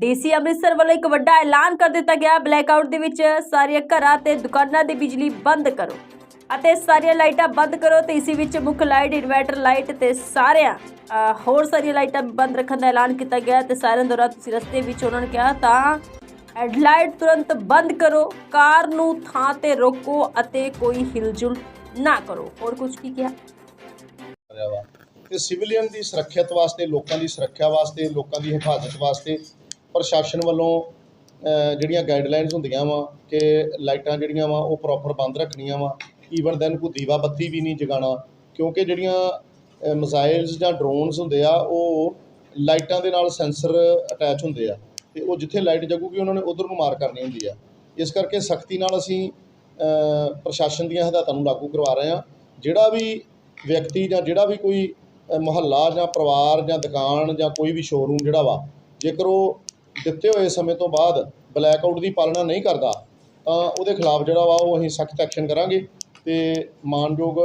DC Amritsar ਵੱਲੋਂ ਇੱਕ ਵੱਡਾ ਐਲਾਨ ਕਰ ਦਿੱਤਾ ਗਿਆ। ਬਲੈਕਆਊਟ ਦੇ ਵਿੱਚ ਸਾਰੀਆਂ ਘਰਾਂ ਤੇ ਦੁਕਾਨਾਂ ਦੀ ਬਿਜਲੀ ਬੰਦ ਕਰੋ ਅਤੇ ਸਾਰੀਆਂ ਲਾਈਟਾਂ ਬੰਦ ਕਰੋ ਤੇ ਇਸੇ ਵਿੱਚ ਮੁੱਖ ਲਾਈਟ, ਇਨਵਰਟਰ ਲਾਈਟ ਤੇ ਸਾਰਿਆਂ ਹੋਰ ਸਾਰੀਆਂ ਲਾਈਟਾਂ ਬੰਦ ਰੱਖਣ ਦਾ ਐਲਾਨ ਕੀਤਾ ਗਿਆ ਤੇ ਸਾਰਿਆਂ ਦੌਰਾਨ ਤੁਸੀਂ ਰਸਤੇ ਵਿੱਚ ਉਹਨਾਂ ਨੇ ਕਿਹਾ ਤਾਂ ਹੈਡਲਾਈਟ ਤੁਰੰਤ ਬੰਦ ਕਰੋ, ਕਾਰ ਨੂੰ ਥਾਂ ਤੇ ਰੋਕੋ ਅਤੇ ਕੋਈ ਹਿਲਜੁਲ ਨਾ ਕਰੋ। ਹੋਰ ਕੁਝ ਕੀ ਕਿਹਾ? ਰਿਹਾ ਵਾ ਤੇ ਸਿਵਲੀਅਨ ਦੀ ਸੁਰੱਖਿਅਤ ਵਾਸਤੇ, ਲੋਕਾਂ ਦੀ ਸੁਰੱਖਿਆ ਵਾਸਤੇ, ਲੋਕਾਂ ਦੀ ਹਿਫਾਜ਼ਤ ਵਾਸਤੇ ਪ੍ਰਸ਼ਾਸਨ ਵੱਲੋਂ ਜਿਹੜੀਆਂ ਗਾਈਡਲਾਈਨਸ ਹੁੰਦੀਆਂ ਵਾ ਕਿ ਲਾਈਟਾਂ ਜਿਹੜੀਆਂ ਵਾ ਉਹ ਪ੍ਰੋਪਰ ਬੰਦ ਰੱਖਣੀਆਂ ਵਾ ਈਵਨ ਦੈਨ ਕੋਈ ਦੀਵਾ ਬੱਤੀ ਵੀ ਨਹੀਂ ਜਗਾਉਣਾ ਕਿਉਂਕਿ ਜਿਹੜੀਆਂ ਮਿਜ਼ਾਈਲਸ ਜਾਂ ਡਰੋਨਸ ਹੁੰਦੇ ਆ ਉਹ ਲਾਈਟਾਂ ਦੇ ਨਾਲ ਸੈਂਸਰ ਅਟੈਚ ਹੁੰਦੇ ਆ ਤੇ ਉਹ ਜਿੱਥੇ ਲਾਈਟ ਜਗੂਗੀ ਉਹਨਾਂ ਨੇ ਉਧਰ ਨੂੰ ਮਾਰ ਕਰਨੀ ਹੁੰਦੀ ਆ। ਇਸ ਕਰਕੇ ਸਖਤੀ ਨਾਲ ਅਸੀਂ ਪ੍ਰਸ਼ਾਸਨ ਦੀਆਂ ਹਦਾਇਤਾਂ ਨੂੰ ਲਾਗੂ ਕਰਵਾ ਰਹੇ ਹਾਂ। ਜਿਹੜਾ ਵੀ ਵਿਅਕਤੀ ਜਾਂ ਜਿਹੜਾ ਵੀ ਕੋਈ ਅ, ਮੁਹੱਲਾ ਜਾਂ ਪਰਿਵਾਰ ਜਾਂ ਦੁਕਾਨ ਜਾਂ ਕੋਈ ਵੀ ਸ਼ੋਰੂਮ ਜਿਹੜਾ ਵਾ ਜੇਕਰ ਉਹ ਦਿੱਤੇ ਹੋਏ ਸਮੇਂ ਤੋਂ ਬਾਅਦ ਬਲੈਕ ਆਊਟ ਦੀ ਪਾਲਣਾ ਨਹੀਂ ਕਰਦਾ, ਤਾਂ ਉਹਦੇ ਖਿਲਾਫ ਜਿਹੜਾ ਵਾ ਉਹ ਅਸੀਂ ਸਖਤ ਐਕਸ਼ਨ ਕਰਾਂਗੇ ਤੇ ਮਾਨਯੋਗ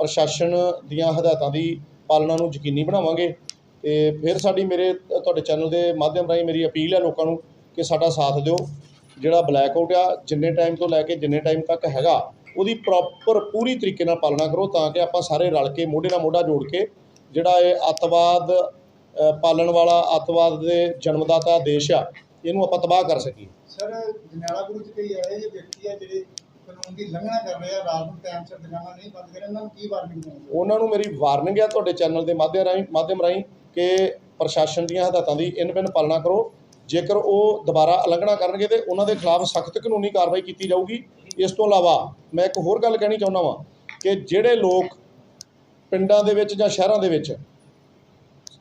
ਪ੍ਰਸ਼ਾਸਨ ਦੀਆਂ ਹਦਾਇਤਾਂ ਦੀ ਪਾਲਣਾ ਨੂੰ ਯਕੀਨੀ ਬਣਾਵਾਂਗੇ ਤੇ ਫਿਰ ਸਾਡੀ ਮੇਰੇ, ਤੁਹਾਡੇ ਚੈਨਲ ਦੇ ਮਾਧਿਅਮ ਰਾਹੀਂ ਮੇਰੀ ਅਪੀਲ ਹੈ ਲੋਕਾਂ ਨੂੰ ਕਿ ਸਾਡਾ ਸਾਥ ਦਿਓ। ਜਿਹੜਾ ਬਲੈਕ ਆਊਟ ਆ, ਜਿੰਨੇ ਟਾਈਮ ਤੋਂ ਲੈ ਕੇ ਜਿੰਨੇ ਟਾਈਮ ਤੱਕ ਹੈਗਾ, ਉਹਦੀ ਪ੍ਰੋਪਰ ਪੂਰੀ ਤਰੀਕੇ ਨਾਲ ਪਾਲਣਾ ਕਰੋ ਤਾਂ ਕਿ ਆਪਾਂ ਸਾਰੇ ਰਲ ਕੇ ਮੋਢੇ ਨਾਲ ਮੋਢਾ ਜੋੜ ਕੇ ਜਿਹੜਾ ਇਹ ਅੱਤਵਾਦ ਪਾਲਣ ਵਾਲਾ ਅੱਤਵਾਦ ਦੇ ਜਨਮਦਾਤਾ ਦੇਸ਼ ਆ ਇਹਨੂੰ ਆਪਾਂ ਤਬਾਹ ਕਰ ਸਕੀਏ। ਸਰ ਜਨਾਲਾ ਗੁਰੂ ਚ ਕਈ ਇਹੋ ਜਿਹੇ ਵਿਅਕਤੀ ਆ ਜਿਹੜੇ ਕਾਨੂੰਨ ਦੀ ਲੰਘਣਾ ਕਰ ਰਹੇ ਆ ਰਾਤ ਨੂੰ ਟਾਈਮ ਸਿਰ ਦੁਕਾਨਾਂ ਨਹੀਂ ਬੰਦ ਕਰਨ ਉਹਨਾਂ ਨੂੰ ਕੀ ਵਾਰਨਿੰਗ ਦੇਣੀ ਉਹਨਾਂ ਨੂੰ ਮੇਰੀ ਵਾਰਨਿੰਗ ਹੈ ਤੁਹਾਡੇ ਚੈਨਲ ਦੇ ਮਾਧਿਅਮ ਰਾਹੀਂ ਮਾਧਿਅਮ ਰਾਹੀਂ ਕਿ ਪ੍ਰਸ਼ਾਸਨ ਦੀਆਂ ਹਦਾਇਤਾਂ ਦੀ ਇਨ ਬਿਨ ਪਾਲਣਾ ਕਰੋ। ਜੇਕਰ ਉਹ ਦੁਬਾਰਾ ਉਲੰਘਣਾ ਕਰਨਗੇ ਤੇ ਉਹਨਾਂ ਦੇ ਖਿਲਾਫ ਸਖਤ ਕਾਨੂੰਨੀ ਕਾਰਵਾਈ ਕੀਤੀ ਜਾਊਗੀ। ਇਸ ਤੋਂ ਇਲਾਵਾ ਮੈਂ ਇੱਕ ਹੋਰ ਗੱਲ ਕਹਿਣੀ ਚਾਹੁੰਦਾ ਵਾਂ ਕਿ ਜਿਹੜੇ ਲੋਕ ਪਿੰਡਾਂ ਦੇ ਵਿੱਚ ਜਾਂ ਸ਼ਹਿਰਾਂ ਦੇ ਵਿੱਚ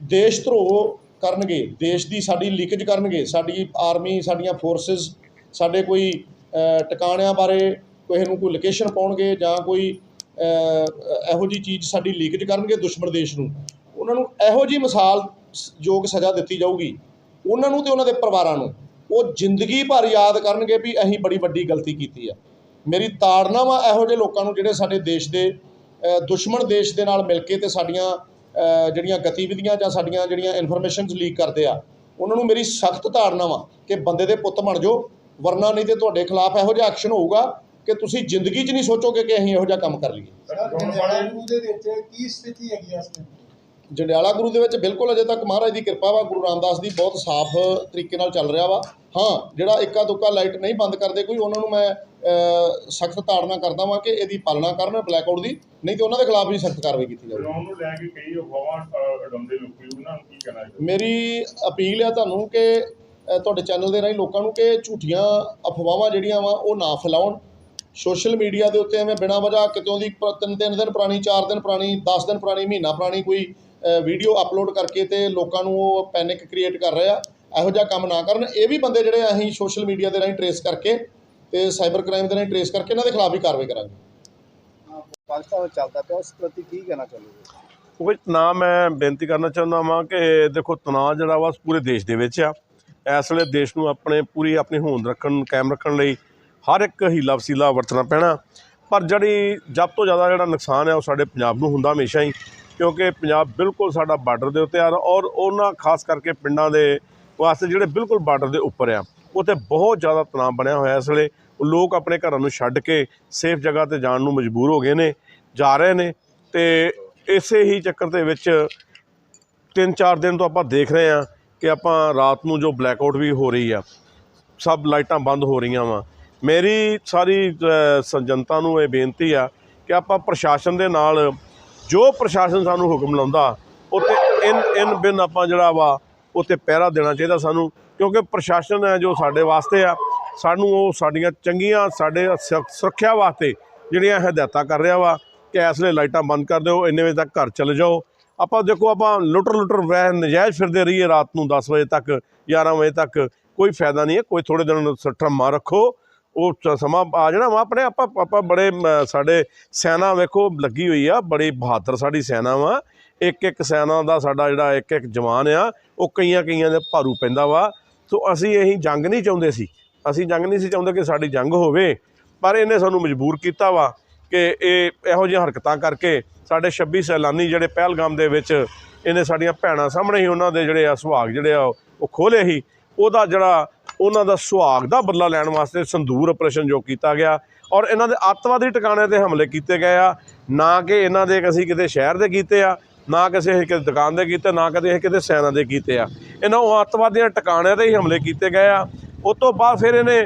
ਦੇਸ਼ ਧਰੋਹ ਕਰਨਗੇ, ਦੇਸ਼ ਦੀ ਸਾਡੀ ਲੀਕੇਜ ਕਰਨਗੇ, ਸਾਡੀ ਆਰਮੀ ਸਾਡੀਆਂ ਫੋਰਸਸ ਸਾਡੇ ਕੋਈ ਟਿਕਾਣਿਆਂ ਬਾਰੇ ਕਿਸੇ ਨੂੰ ਕੋਈ ਲੋਕੇਸ਼ਨ ਪਾਉਣਗੇ ਜਾਂ ਕੋਈ ਇਹੋ ਜੀ ਚੀਜ਼ ਸਾਡੀ ਲੀਕੇਜ ਕਰਨਗੇ ਦੁਸ਼ਮਣ ਦੇਸ਼ ਨੂੰ। ਉਹਨਾਂ ਨੂੰ ਇਹੋ ਜੀ ਮਿਸਾਲ ਯੋਗ ਸਜ਼ਾ ਦਿੱਤੀ ਜਾਊਗੀ। ਉਹਨਾਂ ਨੂੰ ਤੇ ਉਹਨਾਂ ਦੇ ਪਰਿਵਾਰਾਂ ਨੂੰ। ਉਹ ਜ਼ਿੰਦਗੀ ਭਰ ਯਾਦ ਕਰਨਗੇ ਵੀ ਅਸੀਂ ਬੜੀ ਵੱਡੀ ਗਲਤੀ ਕੀਤੀ ਆ। ਮੇਰੀ ਤਾੜਨਾ ਵਾ ਇਹੋ ਜਿਹੇ ਲੋਕਾਂ ਨੂੰ ਜਿਹੜੇ ਸਾਡੇ ਦੇਸ਼ ਦੇ ਦੁਸ਼ਮਣ ਦੇਸ਼ ਦੇ ਨਾਲ ਮਿਲ ਕੇ ਤੇ ਸਾਡੀਆਂ ਜਿਹੜੀਆਂ ਗਤੀਵਿਧੀਆਂ ਜਾਂ ਸਾਡੀਆਂ ਜਿਹੜੀਆਂ ਇਨਫੋਰਮੇਸ਼ਨਸ ਲੀਕ ਕਰਦੇ ਆ, ਉਹਨਾਂ ਨੂੰ ਮੇਰੀ ਸਖਤ ਧਾਰਨਾ ਵਾ ਕਿ ਬੰਦੇ ਦੇ ਪੁੱਤ ਬਣ ਜਾਓ, ਵਰਨਾ ਨਹੀਂ ਤੇ ਤੁਹਾਡੇ ਖਿਲਾਫ ਇਹੋ ਜਿਹਾ ਐਕਸ਼ਨ ਹੋਊਗਾ ਕਿ ਤੁਸੀਂ ਜ਼ਿੰਦਗੀ 'ਚ ਨਹੀਂ ਸੋਚੋਗੇ ਕਿ ਅਸੀਂ ਇਹੋ ਜਿਹਾ ਕੰਮ ਕਰ ਲਈਏ। ਸਰ ਦੇ ਵਿੱਚ ਕੀ ਸਥਿਤੀ ਹੈਗੀ ਇਸ ਜੰਡਿਆਲਾ ਗੁਰੂ ਦੇ ਵਿੱਚ ਬਿਲਕੁਲ ਅਜੇ ਤੱਕ ਮਹਾਰਾਜ ਦੀ ਕਿਰਪਾ ਵਾ ਗੁਰੂ ਰਾਮਦਾਸ ਦੀ ਬਹੁਤ ਸਾਫ਼ ਤਰੀਕੇ ਨਾਲ ਚੱਲ ਰਿਹਾ ਵਾ। ਹਾਂ ਜਿਹੜਾ ਇੱਕਾ ਦੁੱਕਾ ਲਾਈਟ ਨਹੀਂ ਬੰਦ ਕਰਦੇ ਕੋਈ ਉਹਨਾਂ ਨੂੰ ਮੈਂ ਸਖਤ ਤਾੜਨਾ ਕਰਦਾ ਵਾਂ ਕਿ ਇਹਦੀ ਪਾਲਣਾ ਕਰਨ ਬਲੈਕ ਆਊਟ ਦੀ ਨਹੀਂ ਤੇ ਉਹਨਾਂ ਦੇ ਖਿਲਾਫ ਵੀ ਸਖਤ ਕਾਰਵਾਈ ਕੀਤੀ ਜਾਊਗੀ ਡਰੋਨ ਨੂੰ ਲੈ ਕੇ ਕਈ ਅਫਵਾਹਾਂ ਉਡਾਉਂਦੇ ਲੋਕੀ ਉਹਨਾਂ ਨੂੰ ਕੀ ਕਹਿਣਾ ਮੇਰੀ ਅਪੀਲ ਆ ਤੁਹਾਨੂੰ ਕਿ ਤੁਹਾਡੇ ਚੈਨਲ ਦੇ ਰਾਹੀਂ ਲੋਕਾਂ ਨੂੰ ਕਿ ਝੂਠੀਆਂ ਅਫਵਾਹਾਂ ਜਿਹੜੀਆਂ ਵਾ ਉਹ ਨਾ ਫੈਲਾਉਣ। ਸੋਸ਼ਲ ਮੀਡੀਆ ਦੇ ਉੱਤੇ ਐਵੇਂ ਬਿਨਾਂ ਵਜ੍ਹਾ ਕਿਤੋਂ ਦੀ ਤਿੰਨ ਦਿਨ ਪੁਰਾਣੀ ਚਾਰ ਦਿਨ ਪੁਰਾਣੀ 10 ਦਿਨ ਪੁਰਾਣੀ ਮਹੀਨਾ ਪੁਰਾਣੀ ਕੋਈ ਵੀਡੀਓ ਅਪਲੋਡ ਕਰਕੇ ਤੇ ਲੋਕਾਂ ਨੂੰ ਉਹ ਪੈਨਿਕ ਕ੍ਰੀਏਟ ਕਰ ਰਹੇ ਆ। ਇਹੋ ਜਿਹਾ ਕੰਮ ਨਾ ਕਰਨ। ਇਹ ਵੀ ਬੰਦੇ ਜਿਹੜੇ ਅਸੀਂ ਸੋਸ਼ਲ ਮੀਡੀਆ ਦੇ ਰਾਹੀਂ ਟਰੇਸ ਕਰਕੇ ਤੇ ਸਾਈਬਰ ਕ੍ਰਾਈਮ ਦੇ ਰਾਹੀਂ ਟਰੇਸ ਕਰਕੇ ਇਹਨਾਂ ਦੇ ਖਿਲਾਫ ਵੀ ਕਾਰਵਾਈ ਕਰਾਂਗੇ। ਪਾਕਿਸਤਾਨ ਚੱਲਦਾ ਪਿਆ। ਉਸ ਪ੍ਰਤੀ ਕੀ ਕਹਿਣਾ ਚਾਹੁੰਦੇ ਉਹ ਨਾ ਮੈਂ ਬੇਨਤੀ ਕਰਨਾ ਚਾਹੁੰਦਾ ਵਾਂ ਕਿ ਦੇਖੋ ਤਣਾਅ ਜਿਹੜਾ ਵਾ ਪੂਰੇ ਦੇਸ਼ ਦੇ ਵਿੱਚ ਆ। ਇਸ ਵੇਲੇ ਦੇਸ਼ ਨੂੰ ਆਪਣੇ ਪੂਰੀ ਆਪਣੀ ਹੋਂਦ ਰੱਖਣ ਕਾਇਮ ਰੱਖਣ ਲਈ ਹਰ ਇੱਕ ਹੀਲਾ ਵਸੀਲਾ ਵਰਤਣਾ ਪੈਣਾ। ਪਰ ਜਿਹੜੀ ਜਦ ਤੋਂ ਜ਼ਿਆਦਾ ਜਿਹੜਾ ਨੁਕਸਾਨ ਹੈ ਉਹ ਸਾਡੇ ਪੰਜਾਬ ਨੂੰ ਹੁੰਦਾ ਹਮੇਸ਼ਾ ਹੀ। ਕਿਉਂਕਿ ਪੰਜਾਬ ਬਿਲਕੁਲ ਸਾਡਾ ਬਾਰਡਰ ਦੇ ਉੱਤੇ ਆ ਔਰ ਉਹਨਾਂ ਖਾਸ ਕਰਕੇ ਪਿੰਡਾਂ ਦੇ ਵਾਸਤੇ ਜਿਹੜੇ ਬਿਲਕੁਲ ਬਾਰਡਰ ਦੇ ਉੱਪਰ ਆ, ਉੱਥੇ ਬਹੁਤ ਜ਼ਿਆਦਾ ਤਣਾਅ ਬਣਿਆ ਹੋਇਆ ਇਸ ਵੇਲੇ। ਲੋਕ ਆਪਣੇ ਘਰਾਂ ਨੂੰ ਛੱਡ ਕੇ ਸੇਫ ਜਗ੍ਹਾ ਤੇ ਜਾਣ ਨੂੰ ਮਜਬੂਰ ਹੋ ਗਏ ਨੇ, ਜਾ ਰਹੇ ਨੇ ਤੇ ਇਸੇ ਹੀ ਚੱਕਰ ਦੇ ਵਿੱਚ ਤਿੰਨ ਚਾਰ ਦਿਨ ਤੋਂ ਆਪਾਂ ਦੇਖ ਰਹੇ ਹਾਂ ਕਿ ਆਪਾਂ ਰਾਤ ਨੂੰ ਜੋ ਬਲੈਕ ਆਊਟ ਵੀ ਹੋ ਰਹੀ ਆ, ਸਭ ਲਾਈਟਾਂ ਬੰਦ ਹੋ ਰਹੀਆਂ ਵਾ। ਮੇਰੀ ਸਾਰੀ ਜਨਤਾ ਨੂੰ ਇਹ ਬੇਨਤੀ ਆ ਕਿ ਆਪਾਂ ਪ੍ਰਸ਼ਾਸਨ ਦੇ ਨਾਲ ਜੋ ਪ੍ਰਸ਼ਾਸਨ ਸਾਨੂੰ ਹੁਕਮ ਲਾਉਂਦਾ ਉੱਤੇ ਇਨ ਇਨ ਬਿਨ ਆਪਾਂ ਜਿਹੜਾ ਵਾ ਉੱਤੇ ਪਹਿਰਾ ਦੇਣਾ ਚਾਹੀਦਾ ਸਾਨੂੰ, ਕਿਉਂਕਿ ਪ੍ਰਸ਼ਾਸਨ ਹੈ ਜੋ ਸਾਡੇ ਵਾਸਤੇ ਆ, ਸਾਨੂੰ ਉਹ ਸਾਡੀਆਂ ਚੰਗੀਆਂ, ਸਾਡੇ ਸੁ- ਸੁਰੱਖਿਆ ਵਾਸਤੇ ਜਿਹੜੀਆਂ ਹਦਾਇਤਾਂ ਕਰ ਰਿਹਾ ਵਾ ਕਿ ਇਸ ਵੇਲੇ ਲਾਈਟਾਂ ਬੰਦ ਕਰ ਦਿਓ, ਇੰਨੇ ਵਜੇ ਤੱਕ ਘਰ ਚਲੇ ਜਾਓ। ਆਪਾਂ ਦੇਖੋ, ਆਪਾਂ ਲੁੱਟਰ ਲੁੱਟਰ ਵਹਿ ਨਜਾਇਜ਼ ਫਿਰਦੇ ਰਹੀਏ ਰਾਤ ਨੂੰ 10 ਵਜੇ ਤੱਕ 11 ਵਜੇ ਤੱਕ, ਕੋਈ ਫਾਇਦਾ ਨਹੀਂ ਹੈ, ਕੋਈ ਥੋੜੇ ਦਿਨ ਸੱਟਾਂ ਰੱਖੋ। ਉਹ ਸਮਾਂ ਆ ਜਾਣਾ ਵਾ, ਆਪਣੇ ਆਪਾਂ ਆਪਾਂ ਬੜੇ ਸਾਡੇ ਸੈਨਾ ਵੇਖੋ ਲੱਗੀ ਹੋਈ ਆ, ਬੜੀ ਬਹਾਦਰ ਸਾਡੀ ਸੈਨਾ ਵਾ। ਇੱਕ ਇੱਕ ਸੈਨਾ ਦਾ ਸਾਡਾ ਜਿਹੜਾ ਇੱਕ ਇੱਕ ਜਵਾਨ ਆ, ਉਹ ਕਈਆਂ ਕਈਆਂ ਦੇ ਭਾਰੂ ਪੈਂਦਾ ਵਾ। ਸੋ ਅਸੀਂ ਇਹੀ ਜੰਗ ਨਹੀਂ ਚਾਹੁੰਦੇ ਸੀ। ਅਸੀਂ ਜੰਗ ਨਹੀਂ ਸੀ ਚਾਹੁੰਦੇ ਕਿ ਸਾਡੀ ਜੰਗ ਹੋਵੇ, ਪਰ ਇਹਨੇ ਸਾਨੂੰ ਮਜਬੂਰ ਕੀਤਾ ਵਾ ਕਿ ਇਹ ਇਹੋ ਜਿਹੀਆਂ ਹਰਕਤਾਂ ਕਰਕੇ ਸਾਡੇ 26 ਸੈਲਾਨੀ ਜਿਹੜੇ ਪਹਿਲਗਾਮ ਦੇ ਵਿੱਚ ਇਹਨੇ ਸਾਡੀਆਂ ਭੈਣਾਂ ਸਾਹਮਣੇ ਹੀ ਉਹਨਾਂ ਦੇ ਜਿਹੜੇ ਆ ਸੁਹਾਗ ਜਿਹੜੇ ਆ, ਉਹ ਖੋਲੇ ਸੀ। ਉਹਦਾ ਜਿਹੜਾ ਉਹਨਾਂ ਦਾ ਸੁਹਾਗ ਦਾ ਬਦਲਾ ਲੈਣ ਵਾਸਤੇ ਸੰਦੂਰ ਆਪਰੇਸ਼ਨ ਜੋ ਕੀਤਾ ਗਿਆ ਔਰ ਇਹਨਾਂ ਦੇ ਅੱਤਵਾਦੀ ਟਿਕਾਣੇ ਤੇ ਹਮਲੇ ਕੀਤੇ ਗਏ ਆ। ਨਾ ਕਿ ਇਹਨਾਂ ਦੇ ਅਸੀਂ ਕਿਤੇ ਸ਼ਹਿਰ ਦੇ ਕੀਤੇ ਆ, ਨਾ ਕਿਸੇ ਅਸੀਂ ਕਿਤੇ ਦੁਕਾਨ ਦੇ ਕੀਤੇ, ਨਾ ਕਦੇ ਅਸੀਂ ਕਿਤੇ ਸੈਨਾ ਦੇ ਕੀਤੇ ਆ। ਇਹਨਾਂ ਉਹ ਅੱਤਵਾਦੀਆਂ ਟਿਕਾਣਿਆਂ ਤੇ ਹੀ ਹਮਲੇ ਕੀਤੇ ਗਏ ਆ। ਉਸ ਤੋਂ ਬਾਅਦ ਫਿਰ ਇਹਨੇ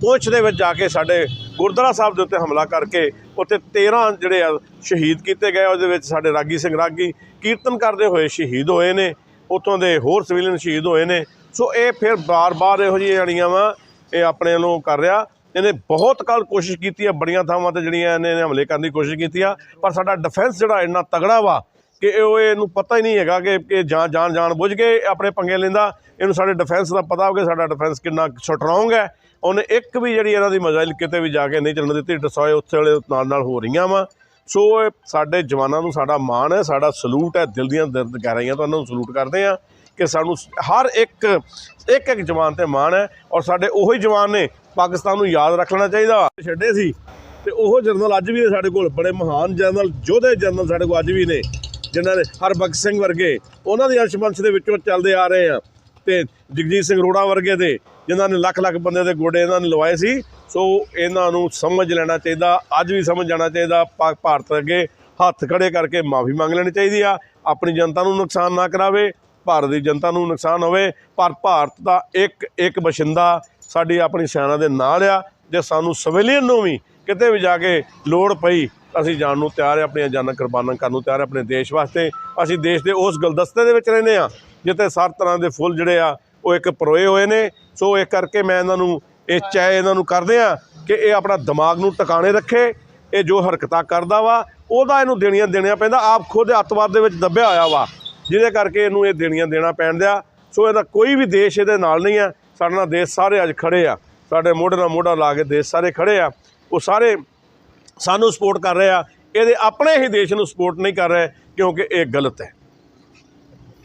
ਪੁੰਛ ਦੇ ਵਿੱਚ ਜਾ ਕੇ ਸਾਡੇ ਗੁਰਦੁਆਰਾ ਸਾਹਿਬ ਦੇ ਉੱਤੇ ਹਮਲਾ ਕਰਕੇ ਉੱਥੇ 13 ਜਿਹੜੇ ਆ ਸ਼ਹੀਦ ਕੀਤੇ ਗਏ ਉਹਦੇ ਵਿੱਚ ਸਾਡੇ ਰਾਗੀ ਸਿੰਘ ਰਾਗੀ ਕੀਰਤਨ ਕਰਦੇ ਹੋਏ ਸ਼ਹੀਦ ਹੋਏ ਨੇ। ਉੱਥੋਂ ਦੇ ਹੋਰ ਸਿਵਲੀਅਨ ਸ਼ਹੀਦ ਹੋਏ ਨੇ। ਸੋ ਇਹ ਫਿਰ ਬਾਰ-ਬਾਰ ਇਹੋ ਜਿਹੀਆਂ ਜਿਹੜੀਆਂ ਵਾ, ਇਹ ਆਪਣੇ ਵੱਲੋਂ ਕਰ ਰਿਹਾ। ਇਹਨੇ ਬਹੁਤ ਕਾਲ ਕੋਸ਼ਿਸ਼ ਕੀਤੀ ਆ, ਬੜੀਆਂ ਥਾਵਾਂ ਤੇ ਜਿਹੜੀਆਂ ਇਹਨੇ ਇਹਨੇ ਹਮਲੇ ਕਰਨ ਦੀ ਕੋਸ਼ਿਸ਼ ਕੀਤੀ ਆ। ਪਰ ਸਾਡਾ ਡਿਫੈਂਸ ਜਿਹੜਾ ਇੰਨਾ ਤਗੜਾ ਵਾ ਕਿ ਉਹ ਇਹਨੂੰ ਪਤਾ ਹੀ ਨਹੀਂ ਹੈਗਾ ਕਿ ਇਹ ਜਾਣ ਜਾਣ ਜਾਣ ਬੁੱਝ ਕੇ ਆਪਣੇ ਪੰਗੇ ਲੈਂਦਾ। ਇਹਨੂੰ ਸਾਡੇ ਡਿਫੈਂਸ ਦਾ ਪਤਾ ਹੋਵੇ, ਸਾਡਾ ਡਿਫੈਂਸ ਕਿੰਨਾ ਸਟਰੋਂਗ ਹੈ। ਉਹਨੇ ਇੱਕ ਵੀ ਜਿਹੜੀ ਇਹਨਾਂ ਦੀ ਮਜ਼ਾਇਲ ਕਿਤੇ ਵੀ ਜਾ ਕੇ ਨਹੀਂ ਚੱਲਣ ਦਿੱਤੀ ਡਿਸਟਰੋਏ ਉੱਥੇ ਵਾਲੇ ਨਾਲ ਨਾਲ ਹੋ ਰਹੀਆਂ ਵਾ। ਸੋ ਇਹ ਸਾਡੇ ਜਵਾਨਾਂ ਨੂੰ ਸਾਡਾ ਮਾਣ ਹੈ, ਸਾਡਾ ਸਲੂਟ ਹੈ, ਦਿਲ ਦੀਆਂ ਦਰਦ ਕਰ ਤਾਂ ਉਹਨਾਂ ਨੂੰ ਸਲੂਟ ਕਰਦੇ ਆ ਕਿ ਸਾਨੂੰ ਹਰ ਇੱਕ ਇੱਕ ਇੱਕ ਜਵਾਨ ਤੇ ਮਾਣ ਹੈ ਔਰ ਸਾਡੇ ਉਹੀ ਜਵਾਨ ਨੇ ਪਾਕਿਸਤਾਨ ਨੂੰ ਯਾਦ ਰੱਖ ਲੈਣਾ ਚਾਹੀਦਾ। ਛੱਡੇ ਸੀ ਤੇ ਉਹ ਜਨਰਲ ਅੱਜ ਵੀ ਸਾਡੇ ਕੋਲ, ਬੜੇ ਮਹਾਨ ਜਨਰਲ ਯੋਧੇ ਜਨਰਲ ਸਾਡੇ ਕੋਲ ਅੱਜ ਵੀ ਨੇ, ਜਿਨ੍ਹਾਂ ਨੇ ਹਰਬਖਸ਼ ਸਿੰਘ ਵਰਗੇ, ਉਹਨਾਂ ਦੇ ਅੰਸ਼ਵੰਸ਼ ਦੇ ਵਿੱਚੋਂ ਚੱਲਦੇ ਆ ਰਹੇ ਆ। ਤੇ ਜਗਜੀਤ ਸਿੰਘ ਰੋੜਾ ਵਰਗੇ ਦੇ, ਜਿਨ੍ਹਾਂ ਨੇ ਲੱਖ ਲੱਖ ਬੰਦੇ ਦੇ ਗੋਡੇ ਇਹਨਾਂ ਨੇ ਲਵਾਏ ਸੀ। ਸੋ ਇਹਨਾਂ ਨੂੰ ਸਮਝ ਲੈਣਾ ਚਾਹੀਦਾ, ਅੱਜ ਵੀ ਸਮਝ ਜਾਣਾ ਚਾਹੀਦਾ, ਪਾ- ਭਾਰਤ ਅੱਗੇ ਹੱਥ ਖੜੇ ਕਰਕੇ ਮਾਫੀ ਮੰਗ ਲੈਣੀ ਚਾਹੀਦੀ ਆ। ਆਪਣੀ ਜਨਤਾ ਨੂੰ ਨੁਕਸਾਨ ਨਾ ਕਰਾਵੇ। ਭਾਰਤ ਦੀ ਜਨਤਾ ਨੂੰ ਨੁਕਸਾਨ ਹੋਵੇ, ਪਰ ਭਾਰਤ ਦਾ ਇੱਕ ਇੱਕ ਬਸ਼ਿੰਦਾ ਸਾਡੀ ਆਪਣੀ ਸੈਨਾ ਦੇ ਨਾਲ ਆ, ਜੇ ਸਾਨੂੰ ਸਿਵਲੀਅਨ ਨੂੰ ਵੀ ਕਿਤੇ ਵੀ ਜਾ ਕੇ ਲੋੜ ਪਈ, ਅਸੀਂ ਜਾਣ ਨੂੰ ਤਿਆਰ ਹਾਂ ਆਪਣੀਆਂ ਜਾਨਾਂ ਕੁਰਬਾਨਾਂ ਕਰਨ ਨੂੰ ਤਿਆਰ ਹਾਂ ਆਪਣੇ ਦੇਸ਼ ਵਾਸਤੇ। ਅਸੀਂ ਦੇਸ਼ ਦੇ ਉਸ ਗੁਲਦਸਤੇ ਦੇ ਵਿੱਚ ਰਹਿੰਦੇ ਆ, ਜਿੱਥੇ ਹਰ ਤਰ੍ਹਾਂ ਦੇ ਫੁੱਲ ਜਿਹੜੇ ਆ, ਉਹ ਇੱਕ ਪਰੋਏ ਹੋਏ ਨੇ। ਸੋ ਇਹ ਕਰਕੇ ਮੈਂ ਇਹਨਾਂ ਨੂੰ, ਇਹ ਚਾਹੇ ਇਹਨਾਂ ਨੂੰ ਕਰਦੇ ਆ ਕਿ ਇਹ ਆਪਣਾ ਦਿਮਾਗ ਨੂੰ ਟਿਕਾਣੇ ਰੱਖੇ, ਇਹ ਜੋ ਹਰਕਤਾਂ ਕਰਦਾ ਵਾ, ਉਹਦਾ ਇਹਨੂੰ ਦੇਣੀਆਂ ਦੇਣੀਆਂ ਪੈਂਦਾ, ਆਪ ਖੁਦ ਅੱਤਵਾਦ ਦੇ ਵਿੱਚ ਦੱਬਿਆ ਹੋਇਆ ਵਾ। ਜਿਹਦੇ ਕਰਕੇ ਇਹਨੂੰ ਇਹ ਦੇਣੀਆਂ ਦੇਣਾ ਪੈਣ ਦਿਆ। ਸੋ ਇਹਦਾ ਕੋਈ ਵੀ ਦੇਸ਼ ਇਹਦੇ ਨਾਲ ਨਹੀਂ ਹੈ। ਸਾਡੇ ਨਾਲ ਦੇਸ਼ ਸਾਰੇ ਅੱਜ ਖੜੇ ਆ। ਸਾਡੇ ਮੋਢੇ ਨਾਲ ਮੋਢਾ ਲਾ ਕੇ ਦੇਸ਼ ਸਾਰੇ ਖੜੇ ਆ। ਉਹ ਸਾਰੇ ਸਾਨੂੰ ਸਪੋਰਟ ਕਰ ਰਹੇ ਆ। ਇਹਦੇ ਆਪਣੇ ਹੀ ਦੇਸ਼ ਨੂੰ ਸਪੋਰਟ ਨਹੀਂ ਕਰ ਰਹੇ ਕਿਉਂਕਿ ਇਹ ਗਲਤ ਹੈ।